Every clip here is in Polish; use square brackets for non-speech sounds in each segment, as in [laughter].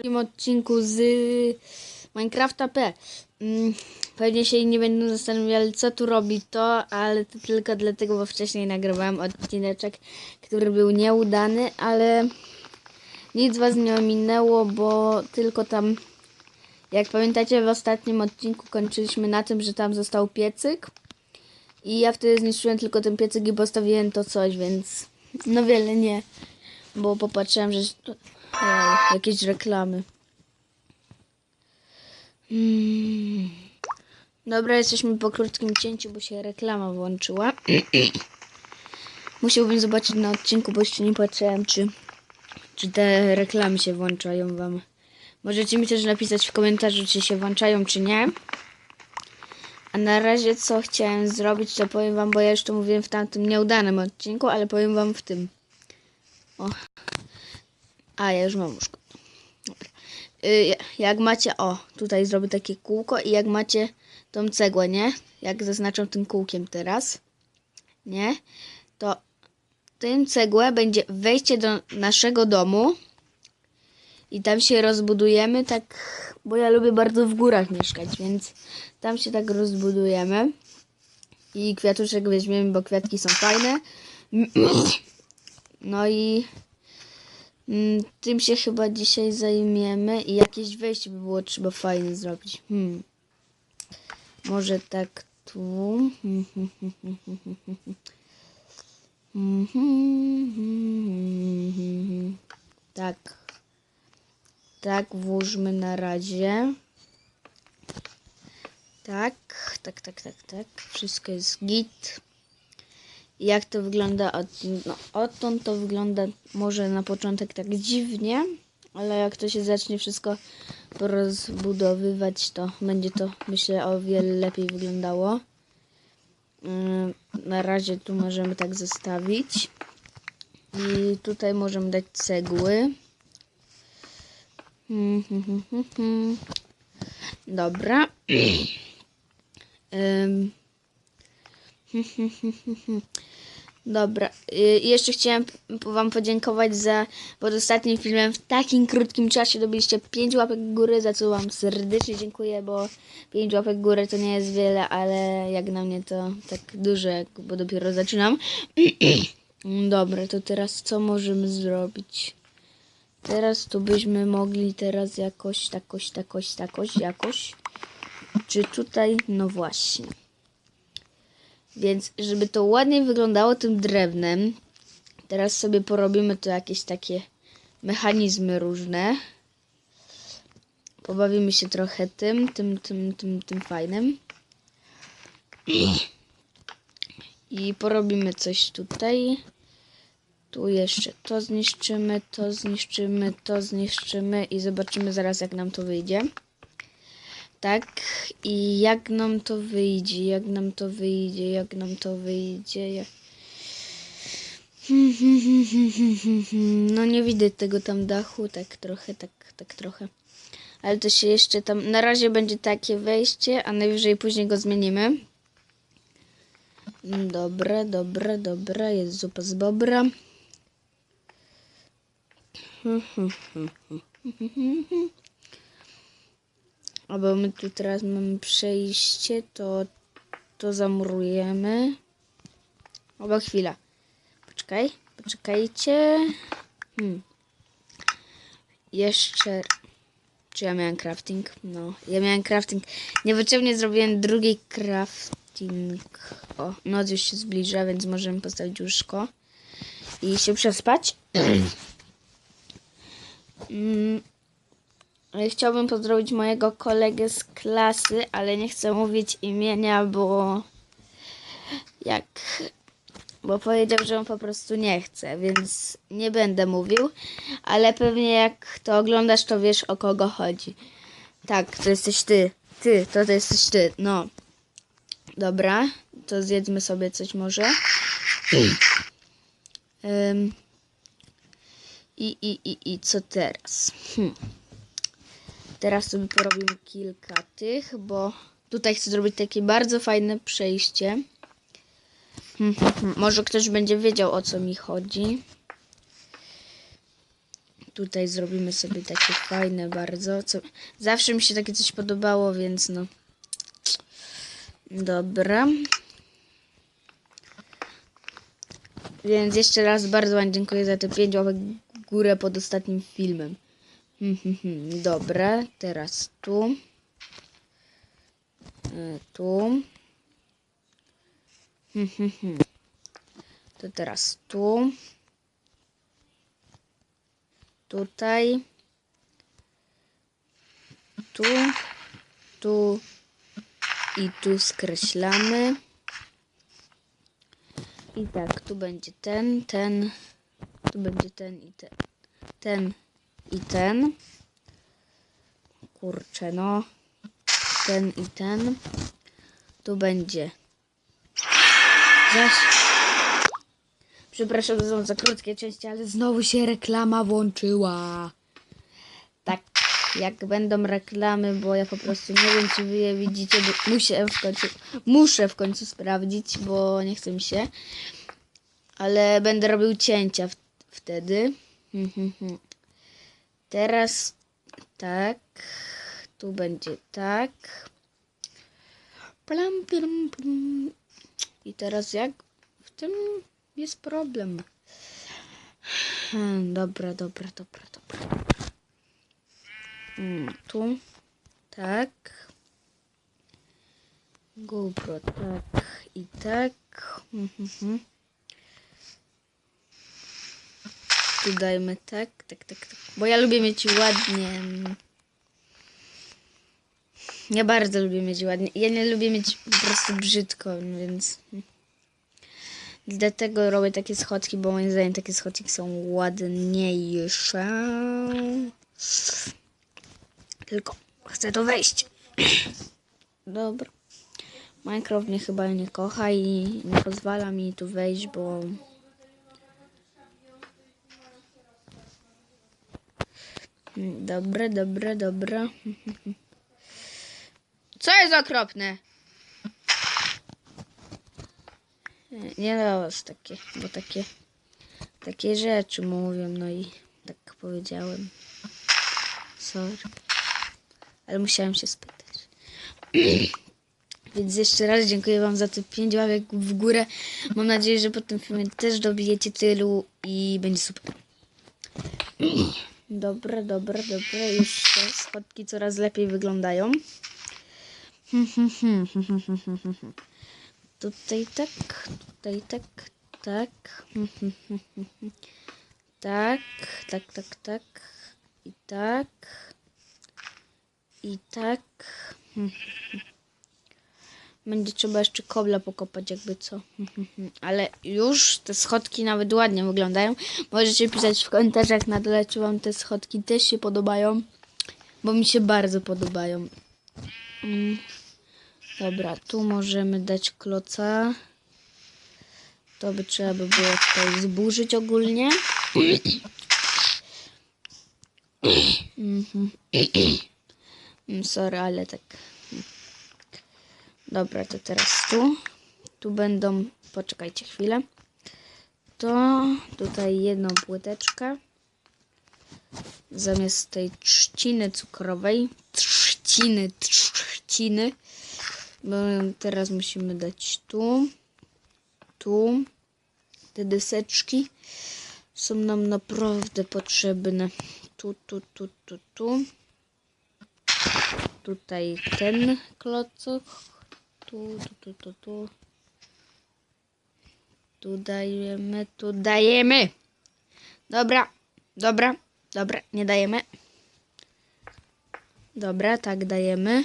drugim odcinku z Minecrafta P. Mm, Pewnie się nie będą zastanawiali, co tu robi to, ale to tylko dlatego, bo wcześniej nagrywałem odcineczek, który był nieudany, ale nic was nie ominęło, bo tylko tam, jak pamiętacie, w ostatnim odcinku kończyliśmy na tym, że tam został piecyk. I ja wtedy zniszczyłem tylko ten piecyk i postawiłem to coś, więc no wiele nie. Bo popatrzyłem, że Ej, jakieś reklamy. Mm. Dobra, jesteśmy po krótkim cięciu, bo się reklama włączyła. [clears throat] Musiałbym zobaczyć na odcinku, bo jeszcze nie patrzyłem, czy, czy te reklamy się włączają wam. Możecie mi też napisać w komentarzu, czy się włączają, czy nie. A na razie co chciałem zrobić, to powiem wam, bo ja już to mówiłem w tamtym nieudanym odcinku, ale powiem wam w tym. O. A, ja już mam łóżko. Dobra. Y, jak macie, o, tutaj zrobię takie kółko i jak macie tą cegłę, nie? Jak zaznaczam tym kółkiem teraz, nie? To tym cegłę będzie wejście do naszego domu i tam się rozbudujemy, tak, bo ja lubię bardzo w górach mieszkać, więc tam się tak rozbudujemy i kwiatuszek weźmiemy, bo kwiatki są fajne. [clears throat] No i tym się chyba dzisiaj zajmiemy i jakieś wejście by było trzeba fajne zrobić. Hmm. Może tak tu. Tak. Tak, włóżmy na razie. Tak, tak, tak, tak, tak. Wszystko jest git. Jak to wygląda od, no, odtąd to wygląda może na początek tak dziwnie, ale jak to się zacznie wszystko rozbudowywać, to będzie to myślę o wiele lepiej wyglądało. Ym, Na razie tu możemy tak zostawić. I tutaj możemy dać cegły. Dobra. Ym. Dobra, y, jeszcze chciałem Wam podziękować za pod ostatnim filmem w takim krótkim czasie dobiliście 5 łapek w górę, za co Wam serdecznie dziękuję, bo 5 łapek w górę to nie jest wiele, ale jak na mnie to tak jak- bo dopiero zaczynam. [clears throat] Dobra, to teraz co możemy zrobić? Teraz to byśmy mogli teraz jakoś, takoś, takoś, takoś, jakoś. Czy tutaj? No właśnie. Więc żeby to ładnie wyglądało tym drewnem, teraz sobie porobimy tu jakieś takie mechanizmy różne. Pobawimy się trochę tym, tym, tym, tym, tym fajnym. I porobimy coś tutaj. Tu jeszcze to zniszczymy, to zniszczymy, to zniszczymy i zobaczymy zaraz jak nam to wyjdzie. Tak, i jak nam to wyjdzie, jak nam to wyjdzie, jak nam to wyjdzie. Jak... [laughs] No nie widzę tego tam dachu, tak trochę, tak, tak trochę. Ale to się jeszcze tam, na razie będzie takie wejście, a najwyżej później go zmienimy. Dobra, dobra, dobra, jest zupa z bobra. [laughs] A bo my tu teraz mamy przejście, to to zamurujemy. Oba chwila. Poczekaj, poczekajcie. Hmm. Jeszcze. Czy ja miałem crafting? No, ja miałem crafting. Niepotrzebnie zrobiłem drugi crafting. O, noc już się zbliża, więc możemy postawić łóżko i się przespać. [clears throat] mm. Chciałbym pozdrowić mojego kolegę z klasy, ale nie chcę mówić imienia, bo jak. Bo powiedział, że on po prostu nie chce, więc nie będę mówił. Ale pewnie jak to oglądasz, to wiesz o kogo chodzi. Tak, to jesteś ty. Ty, to, to jesteś ty. No. Dobra, to zjedzmy sobie coś może. Ym. I, i, i, i co teraz? Hmm. Teraz sobie porobimy kilka tych, bo tutaj chcę zrobić takie bardzo fajne przejście. Hmm, hmm, hmm. Może ktoś będzie wiedział o co mi chodzi. Tutaj zrobimy sobie takie fajne bardzo. Co... Zawsze mi się takie coś podobało, więc no. Dobra. Więc jeszcze raz bardzo Wam dziękuję za te 5 łapek górę pod ostatnim filmem. Hmm. Dobra, teraz tu. E, Tu. Hmm. To teraz tu. Tutaj. Tu. Tu. I tu skreślamy. I tak, tu będzie ten, ten. Tu będzie ten i ten. Ten i ten. Kurczę, no. Ten i ten. Tu będzie. Zaś. Przepraszam za, za krótkie części, ale znowu się reklama włączyła. Tak, jak będą reklamy, bo ja po prostu nie wiem, czy wy je widzicie, bo muszę w końcu, muszę w końcu sprawdzić, bo nie chce mi się. Ale będę robił cięcia wtedy. Mhm, mhm. Teraz tak, tu będzie tak. Plam, plam, plam. I teraz jak w tym jest problem. Hmm, dobra, dobra, dobra, dobra. Hmm, tu. Tak. GoPro, tak i tak. Mhm, mhm. Tu dajmy tak, tak, tak, tak. Bo ja lubię mieć ładnie. Ja bardzo lubię mieć ładnie. Ja nie lubię mieć po prostu brzydko, więc. Dlatego robię takie schodki, bo moim zdaniem takie schodki są ładniejsze. Tylko chcę to wejść. [clears throat] Dobra. Minecraft mnie chyba nie kocha i nie pozwala mi tu wejść, bo... Dobra, dobra, dobra. [laughs] Co jest okropne? Nie, Nie do was takie, bo takie, takie rzeczy mówią, no i tak powiedziałem. Sorry. Ale musiałem się spytać. [clears throat] Więc jeszcze raz dziękuję wam za te 5 łapek w górę. Mam nadzieję, że po tym filmie też dobijecie tylu i będzie super. [clears throat] Dobra, dobra, dobra. Już te schodki coraz lepiej wyglądają. Tutaj tak, tutaj tak, tak. Tak, tak, tak, tak. I tak. I tak. Będzie trzeba jeszcze kobla pokopać, jakby co. [laughs] Ale już te schodki nawet ładnie wyglądają. Możecie pisać w komentarzach na dole, czy wam te schodki też się podobają. Bo mi się bardzo podobają. Mm. Dobra, tu możemy dać kloca. To by trzeba by było tutaj zburzyć ogólnie. [coughs] Mhm. Mm, Sorry, ale tak. Dobra, to teraz tu. Tu będą. Poczekajcie chwilę. To tutaj jedną płyteczkę. Zamiast tej trzciny cukrowej. Trzciny, trzciny. Bo teraz musimy dać tu. Tu. Te deseczki są nam naprawdę potrzebne. Tu, tu, tu, tu, tu. Tutaj ten klocok. Tu, tu, tu, tu, tu. Tu dajemy, tu dajemy. Dobra, dobra, dobra, nie dajemy. Dobra, tak dajemy.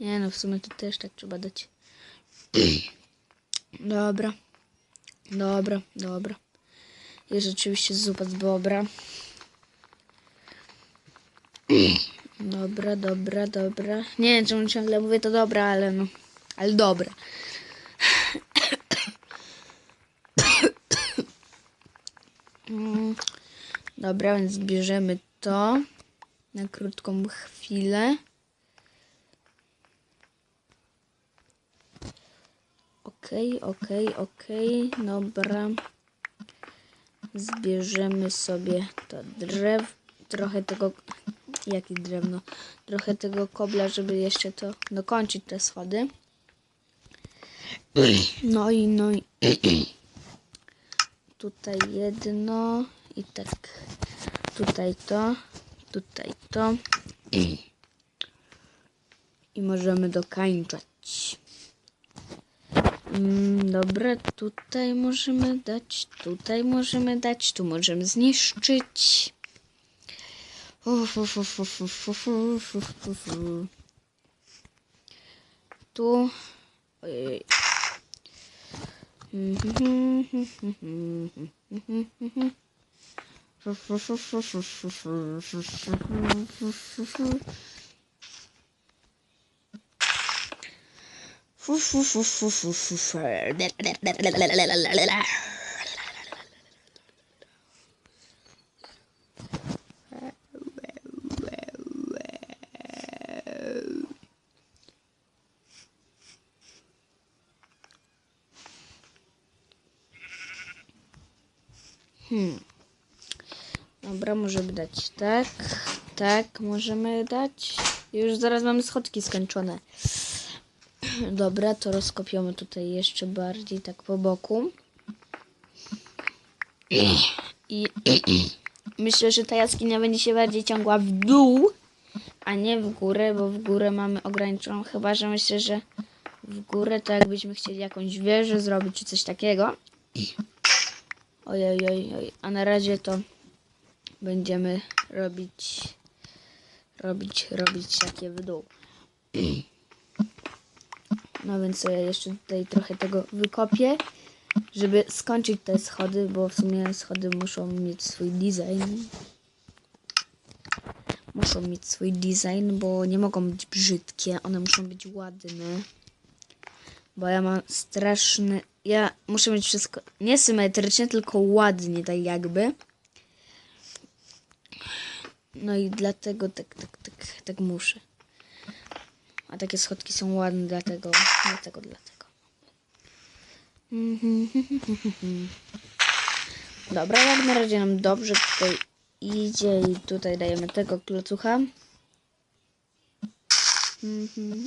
Nie no, w sumie to też tak trzeba dać. [clears throat] Dobra. Dobra, dobra. Jest oczywiście zupa z bobra. [clears throat] Dobra, dobra, dobra. Nie wiem, czemu ciągle mówię to dobra, ale no. Ale dobra. Mm, Dobra, więc bierzemy to na krótką chwilę. Okej, okej, okej, dobra. zbierzemy sobie to drew, trochę tego, jaki drewno, trochę tego kobla, żeby jeszcze to dokończyć te schody. No i, no i tutaj jedno i tak, tutaj to, tutaj to i możemy dokańczać. Mm, dobra, tutaj możemy dać, tutaj możemy dać, tu możemy zniszczyć. 呼呼呼呼呼呼呼呼呼呼，多，哎，嗯哼哼哼哼哼哼哼哼哼，呼呼呼呼呼呼呼呼呼呼呼，呼呼呼呼呼呼呼呼，哒哒哒哒哒哒哒哒哒哒哒。Dać tak, tak, możemy dać. Już zaraz mamy schodki skończone. [clears throat] Dobra, to rozkopiamy tutaj jeszcze bardziej tak po boku. I [clears throat] myślę, że ta jaskinia będzie się bardziej ciągła w dół, a nie w górę, bo w górę mamy ograniczoną. Chyba, że myślę, że w górę to jakbyśmy chcieli jakąś wieżę zrobić czy coś takiego. Ojej, oj, oj. A na razie to będziemy robić, robić, robić takie w dół. [clears throat] No więc ja jeszcze tutaj trochę tego wykopię, żeby skończyć te schody, bo w sumie schody muszą mieć swój design. Muszą mieć swój design, bo nie mogą być brzydkie, one muszą być ładne. Bo ja mam straszny. Ja muszę mieć wszystko niesymetrycznie, tylko ładnie, tak jakby. No i dlatego tak, tak, tak, tak muszę. A takie schodki są ładne, dlatego, dlatego, dlatego. [laughs] Dobra, jak na razie nam dobrze tutaj idzie i tutaj dajemy tego klocucha.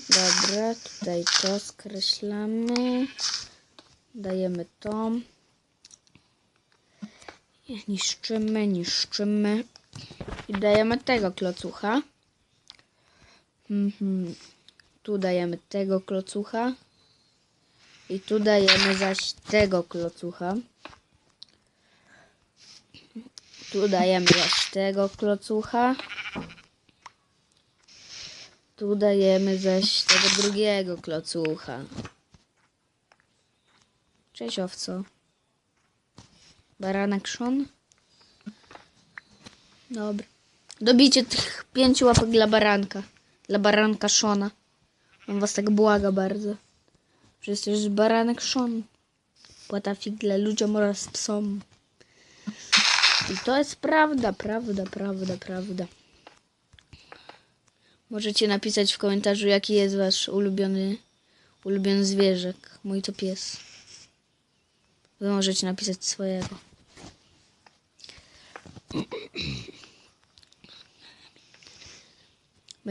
Dobra, tutaj to skreślamy. Dajemy to. Niszczymy, niszczymy. I dajemy tego klocucha. Mhm. Tu dajemy tego klocucha. I tu dajemy zaś tego klocucha. Tu dajemy zaś tego klocucha. Tu dajemy zaś tego drugiego klocucha. Cześć owco. Baranek Szon? Dobra. Dobijcie tych pięciu łapek dla baranka. Dla baranka Szona. On was tak błaga bardzo. Przecież baranek Szon. Płata dla ludziom oraz psom. I to jest prawda, prawda, prawda, prawda. Możecie napisać w komentarzu, jaki jest wasz ulubiony, ulubiony zwierzak. Mój to pies. Wy możecie napisać swojego.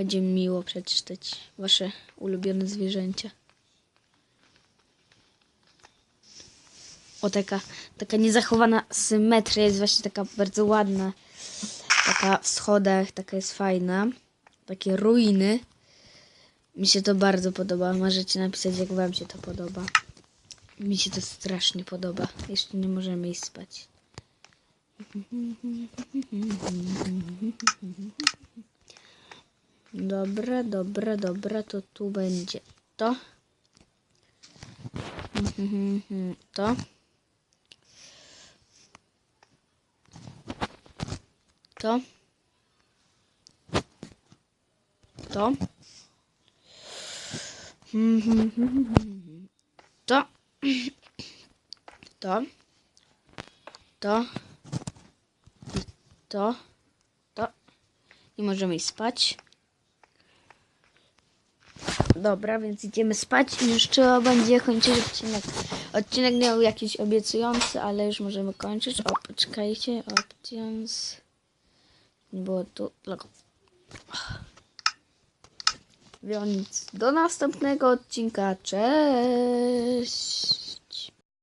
Będzie mi miło przeczytać wasze ulubione zwierzęcia. O, taka, taka niezachowana symetria jest właśnie taka bardzo ładna. Taka w schodach, taka jest fajna. Takie ruiny. Mi się to bardzo podoba. Możecie napisać, jak wam się to podoba. Mi się to strasznie podoba. Jeszcze nie możemy iść spać. [laughs] Dobra, dobra, dobra, to tu będzie to. [laughs] To. To. To. [laughs] To. To. To. I to. To. I możemy spać. Dobra, więc idziemy spać i już trzeba będzie kończyć odcinek. Odcinek miał jakiś obiecujący, ale już możemy kończyć. O, poczekajcie. Options. Nie było tu logo. Więc do następnego odcinka. Cześć!